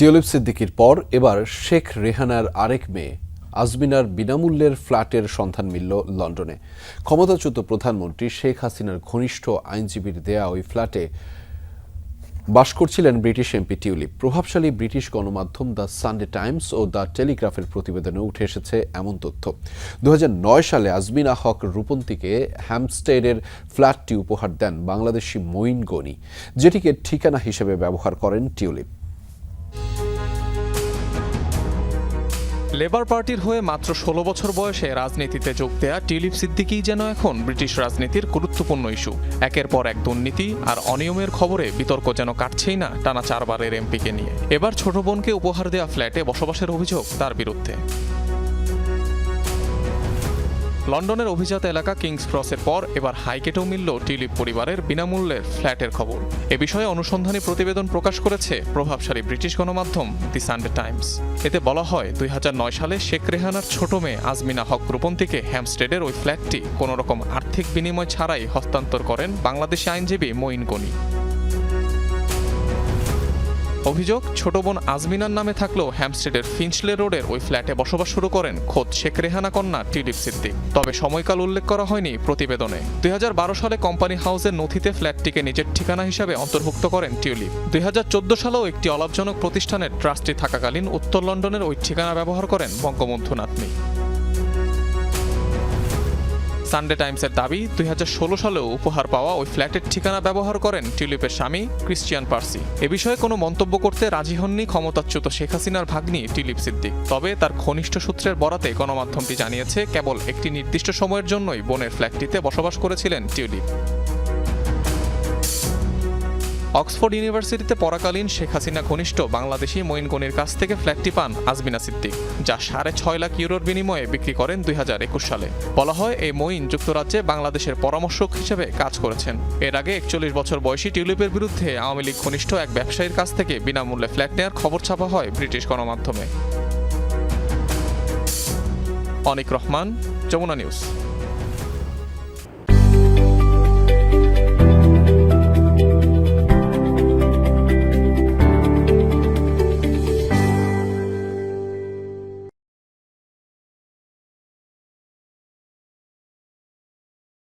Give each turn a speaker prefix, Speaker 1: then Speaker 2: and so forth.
Speaker 1: Tulip সিদ্দিকির পর এবার শেখ রেহানার আরেক মেয়ে, আজমিনার বিনামূল্যের ফ্ল্যাটের সন্ধান মিলল লন্ডনে। ক্ষমতাচ্যুত প্রধানমন্ত্রী শেখ হাসিনার ঘনিষ্ঠ আইনজীবীর দেয়া ওই ফ্ল্যাটে বাস করছিলেন ব্রিটিশ এমপি টিউলিপ। প্রভাবশালী ব্রিটিশ গণমাধ্যম দ্য সানডে টাইমস ও দ্য টেলিগ্রাফের প্রতিবেদনে উঠে এসেছে এমন তথ্য। দু হাজার নয় সালে আজমিনা হক রূপন্তীকে হ্যামস্টেডের ফ্ল্যাটটি উপহার দেন বাংলাদেশি মঈন গনি, যেটিকে ঠিকানা হিসেবে ব্যবহার করেন টিউলিপ।
Speaker 2: লেবার পার্টির হয়ে মাত্র ষোলো বছর বয়সে রাজনীতিতে যোগ দেয়া টিলিপ সিদ্দিকিই যেন এখন ব্রিটিশ রাজনীতির গুরুত্বপূর্ণ ইস্যু। একের পর এক দুর্নীতি আর অনিয়মের খবরে বিতর্ক যেন কাটছেই না টানা চারবারের এমপিকে নিয়ে। এবার ছোট বোনকে উপহার দেয়া ফ্ল্যাটে বসবাসের অভিযোগ তার বিরুদ্ধে। লন্ডনের অভিজাত এলাকা কিংস ক্রসের পর এবার হাইকেটেও মিলল টিউলিপ পরিবারের বিনামূল্যের ফ্ল্যাটের খবর। এ বিষয়ে অনুসন্ধানী প্রতিবেদন প্রকাশ করেছে প্রভাবশালী ব্রিটিশ গণমাধ্যম দি সানডে টাইমস। এতে বলা হয়, দুই হাজার নয় সালে শেখ রেহানার ছোট মেয়ে আজমিনা হক রূপন্তীকে হ্যামস্টেডের ওই ফ্ল্যাটটি কোনোরকম আর্থিক বিনিময় ছাড়াই হস্তান্তর করেন বাংলাদেশি আইনজীবী মঈন গনি। অভিযোগ, ছোট বোন আজমিনার নামে থাকলেও হ্যামস্টেডের ফিঞ্চলে রোডের ওই ফ্ল্যাটে বসবাস শুরু করেন খোদ শেখ রেহানা কন্যা টিলিপ সিদ্দিক। তবে সময়কাল উল্লেখ করা হয়নি প্রতিবেদনে। দুই হাজার বারো সালে কোম্পানি হাউসের নথিতে ফ্ল্যাটটিকে নিজের ঠিকানা হিসাবে অন্তর্ভুক্ত করেন টিউলিপ। দুই হাজার চোদ্দ সালেও একটি অলাভজনক প্রতিষ্ঠানের ট্রাস্টি থাকাকালীন উত্তর লন্ডনের ওই ঠিকানা ব্যবহার করেন বঙ্গবন্ধু নাতনি। সানডে টাইমসের দাবি, দুই হাজার ষোলো সালেও উপহার পাওয়া ওই ফ্ল্যাটের ঠিকানা ব্যবহার করেন টিউলিপের স্বামী ক্রিশ্চিয়ান পার্সি। এ বিষয়ে কোনো মন্তব্য করতে রাজি হননি ক্ষমতাচ্যুত শেখ হাসিনার ভাগ্নি টিউলিপ সিদ্দিক। তবে তার ঘনিষ্ঠ সূত্রের বরাতে গণমাধ্যমটি জানিয়েছে, কেবল একটি নির্দিষ্ট সময়ের জন্যই বোনের ফ্ল্যাটটিতে বসবাস করেছিলেন টিউলিপ। অক্সফোর্ড ইউনিভার্সিটিতে পড়াকালীন শেখ হাসিনা ঘনিষ্ঠ বাংলাদেশি মঈন গনির কাছ থেকে ফ্ল্যাটটি পান আজমিনা সিদ্দিক, যা সাড়ে ছয় লাখ ইউরোর বিনিময়ে বিক্রি করেন দুই হাজার একুশ সালে। বলা হয়, এই মঈন যুক্তরাজ্যে বাংলাদেশের পরামর্শক হিসেবে কাজ করেছেন। এর আগে একচল্লিশ বছর বয়সী টিউলিপের বিরুদ্ধে আওয়ামী লীগ ঘনিষ্ঠ এক ব্যবসায়ীর কাছ থেকে বিনামূল্যে ফ্ল্যাট নেওয়ার খবর ছাপা হয় ব্রিটিশ গণমাধ্যমে। অনিক রহমান, যমুনা নিউজ।